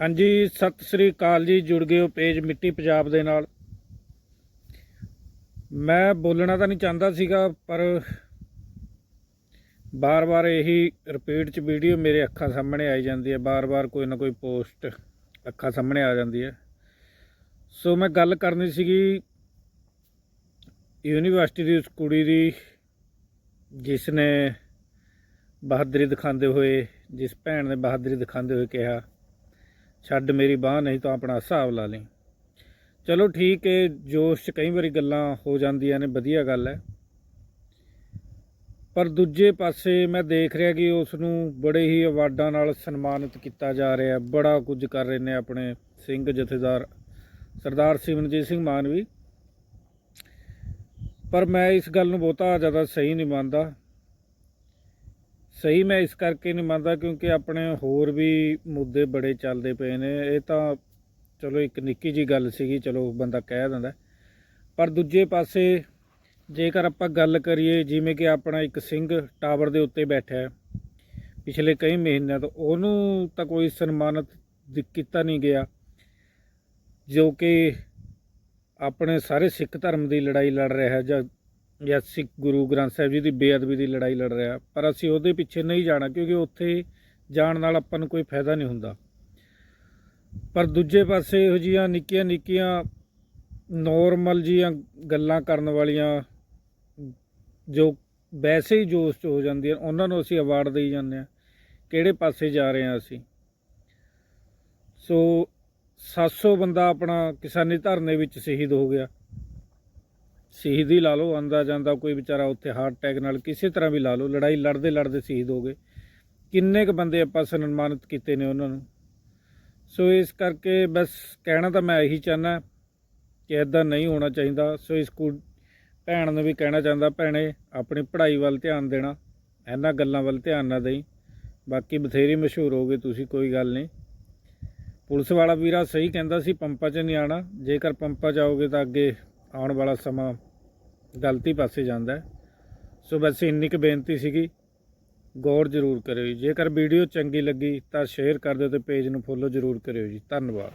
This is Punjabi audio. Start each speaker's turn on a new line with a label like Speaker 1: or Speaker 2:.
Speaker 1: ਹਾਂਜੀ, ਸਤਿ ਸ੍ਰੀ ਅਕਾਲ ਜੀ, ਜੁੜ ਗਏ ਹੋ ਪੇਜ ਮਿੱਟੀ ਪੰਜਾਬ ਦੇ ਨਾਲ। ਮੈਂ ਬੋਲਣਾ ਤਾਂ ਨਹੀਂ ਚਾਹੁੰਦਾ ਸੀਗਾ, ਪਰ ਬਾਰ-ਬਾਰ ਇਹੀ ਰਿਪੀਟ ਚ ਵੀਡੀਓ ਮੇਰੇ ਅੱਖਾਂ ਸਾਹਮਣੇ ਆਈ ਜਾਂਦੀ ਹੈ। ਬਾਰ-ਬਾਰ ਕੋਈ ਨਾ ਕੋਈ ਪੋਸਟ ਅੱਖਾਂ ਸਾਹਮਣੇ ਆ ਜਾਂਦੀ ਹੈ। ਸੋ ਮੈਂ ਗੱਲ ਕਰਨੀ ਸੀਗੀ ਯੂਨੀਵਰਸਿਟੀ ਦੀ ਉਸ ਕੁੜੀ ਦੀ, ਜਿਸ ਨੇ ਬਹਾਦਰੀ ਦਿਖਾਉਂਦੇ ਹੋਏ, ਜਿਸ ਭੈਣ ਨੇ ਬਹਾਦਰੀ ਦਿਖਾਉਂਦੇ ਹੋਏ ਕਿਹਾ ਛੱਡ ਮੇਰੀ ਬਾਹ, ਨਹੀਂ ਤਾਂ ਆਪਣਾ ਹਿਸਾਬ ਲਾ ਲਈ। ਚਲੋ ਠੀਕ ਹੈ ਜੋਸ਼ 'ਚ ਕਈ ਵਾਰੀ ਗੱਲਾਂ ਹੋ ਜਾਂਦੀਆਂ ਨੇ, ਵਧੀਆ ਗੱਲ ਹੈ ਪਰ ਦੂਜੇ ਪਾਸੇ ਮੈਂ ਦੇਖ ਰਿਹਾ ਕਿ ਉਸ ਨੂੰ ਬੜੇ ਹੀ ਅਵਾਰਡਾਂ ਨਾਲ ਸਨਮਾਨਿਤ ਕੀਤਾ ਜਾ ਰਿਹਾ। ਬੜਾ ਕੁਝ ਕਰ ਰਹੇ ਨੇ ਆਪਣੇ ਸਿੰਘ ਜਥੇਦਾਰ, ਸਰਦਾਰ ਸਿਮਰਨਜੀਤ ਸਿੰਘ ਮਾਨਵੀ ਪਰ ਮੈਂ ਇਸ ਗੱਲ ਨੂੰ ਬਹੁਤਾ ਜ਼ਿਆਦਾ ਸਹੀ ਨਹੀਂ ਮੰਨਦਾ। ਸਹੀ ਮੈਂ ਇਸ ਕਰਕੇ ਨਹੀਂ ਮੰਨਦਾ ਕਿਉਂਕਿ ਆਪਣੇ ਹੋਰ ਵੀ ਮੁੱਦੇ ਬੜੇ ਚੱਲਦੇ ਪਏ ਨੇ। ਇਹ ਤਾਂ ਚਲੋ ਇੱਕ ਨਿੱਕੀ ਜੀ ਗੱਲ ਸੀਗੀ, ਚਲੋ ਬੰਦਾ ਕਹਿ ਦਿੰਦਾ। ਪਰ ਦੂਜੇ ਪਾਸੇ ਜੇਕਰ ਆਪਾਂ ਗੱਲ ਕਰੀਏ, ਜਿਵੇਂ ਕਿ ਆਪਣਾ ਇੱਕ ਸਿੰਘ ਟਾਵਰ ਦੇ ਉੱਤੇ ਬੈਠਾ ਹੈ, ਪਿਛਲੇ ਕਈ ਮਹੀਨਿਆਂ ਤੋਂ, ਉਹਨੂੰ ਤਾਂ ਕੋਈ ਸਨਮਾਨਿਤ ਕੀਤਾ ਨਹੀਂ ਗਿਆ, ਜੋ ਕਿ ਆਪਣੇ ਸਾਰੇ ਸਿੱਖ ਧਰਮ ਦੀ ਲੜਾਈ ਲੜ ਰਿਹਾ ਜਾਂ ਜਾਂ ਸਿੱਖ ਗੁਰੂ ਗ੍ਰੰਥ ਸਾਹਿਬ ਜੀ ਦੀ ਬੇਅਦਬੀ ਦੀ ਲੜਾਈ ਲੜ ਰਿਹਾ, ਪਰ ਅਸੀਂ ਉਹਦੇ ਪਿੱਛੇ ਨਹੀਂ ਜਾਣਾ ਕਿਉਂਕਿ ਉੱਥੇ ਜਾਣ ਨਾਲ ਆਪਾਂ ਨੂੰ ਕੋਈ ਫਾਇਦਾ ਨਹੀਂ ਹੁੰਦਾ। ਪਰ ਦੂਜੇ ਪਾਸੇ ਇਹੋ ਜਿਹੀਆਂ ਨਿੱਕੀਆਂ ਨਿੱਕੀਆਂ ਨੋਰਮਲ ਜੀਆਂ ਗੱਲਾਂ ਕਰਨ ਵਾਲੀਆਂ ਜੋ ਵੈਸੇ ਹੀ ਜੋਸ਼ 'ਚ ਹੋ ਜਾਂਦੀਆਂ, ਉਹਨਾਂ ਨੂੰ ਅਸੀਂ ਅਵਾਰਡ ਦੇਈ ਜਾਂਦੇ ਆ ਕਿਹੜੇ ਪਾਸੇ ਜਾ ਰਹੇ ਆ ਅਸੀਂ? ਸੋ 700 ਬੰਦਾ ਆਪਣਾ ਕਿਸਾਨੀ ਧਰਨੇ ਵਿੱਚ ਸ਼ਹੀਦ ਹੋ ਗਿਆ। ਸ਼ਹੀਦੀ ਲਾ ਲਓ ਆਂਦਾ ਜਾਂਦਾ ਕੋਈ ਵਿਚਾਰਾ ਉੱਥੇ ਹਾਰਟ ਅਟੈਕ ਨਾਲ, ਕਿਸੇ ਤਰ੍ਹਾਂ ਵੀ ਲਾ ਲਓ, ਲੜਾਈ ਲੜਦੇ ਲੜਦੇ ਸ਼ਹੀਦ ਹੋ ਗਏ। ਕਿੰਨੇ ਕ ਬੰਦੇ ਆਪਾਂ ਸਨਮਾਨਿਤ ਕੀਤੇ ਨੇ ਉਹਨਾਂ ਨੂੰ। ਸੋ ਇਸ ਕਰਕੇ ਬਸ ਕਹਿਣਾ ਤਾਂ ਮੈਂ ਇਹੀ ਚਾਹਨਾ ਕਿ ਇਦਾਂ ਨਹੀਂ ਹੋਣਾ ਚਾਹੀਦਾ। ਸੋ ਇਸ ਕੁ ਭੈਣ ਨੂੰ ਵੀ ਕਹਿਣਾ ਚਾਹੁੰਦਾ, ਭੈਣੇ, ਆਪਣੀ ਪੜ੍ਹਾਈ ਵੱਲ ਧਿਆਨ ਦੇਣਾ। ਇਹਨਾਂ ਗੱਲਾਂ ਵੱਲ ਧਿਆਨ ਨਾ ਦੇਈ। ਬਾਕੀ ਬਥੇਰੀ ਮਸ਼ਹੂਰ ਹੋ ਗਏ, ਤੁਸੀਂ ਕੋਈ ਗੱਲ ਨਹੀਂ। ਪੁਲਿਸ ਵਾਲਾ ਵੀਰਾ ਸਹੀ ਕਹਿੰਦਾ ਸੀ, ਪੰਪਾਂ 'ਚ ਨਹੀਂ ਆਣਾ ਜੇਕਰ ਪੰਪਾਂ 'ਚ ਆਓਗੇ ਤਾਂ ਅੱਗੇ ਆਉਣ ਵਾਲਾ ਸਮਾਂ ਗਲਤੀ ਪਾਸੇ ਜਾਂਦਾ ਸੋ ਬਸ ਇੰਨੀ ਕੁ ਬੇਨਤੀ ਸੀਗੀ, ਗੌਰ ਜ਼ਰੂਰ ਕਰਿਓ ਜੀ। ਜੇਕਰ ਵੀਡੀਓ ਚੰਗੀ ਲੱਗੀ ਤਾਂ ਸ਼ੇਅਰ ਕਰ ਦਿਓ ਤੇ ਪੇਜ ਨੂੰ ਫੋਲੋ ਜ਼ਰੂਰ ਕਰਿਓ ਜੀ। ਧੰਨਵਾਦ।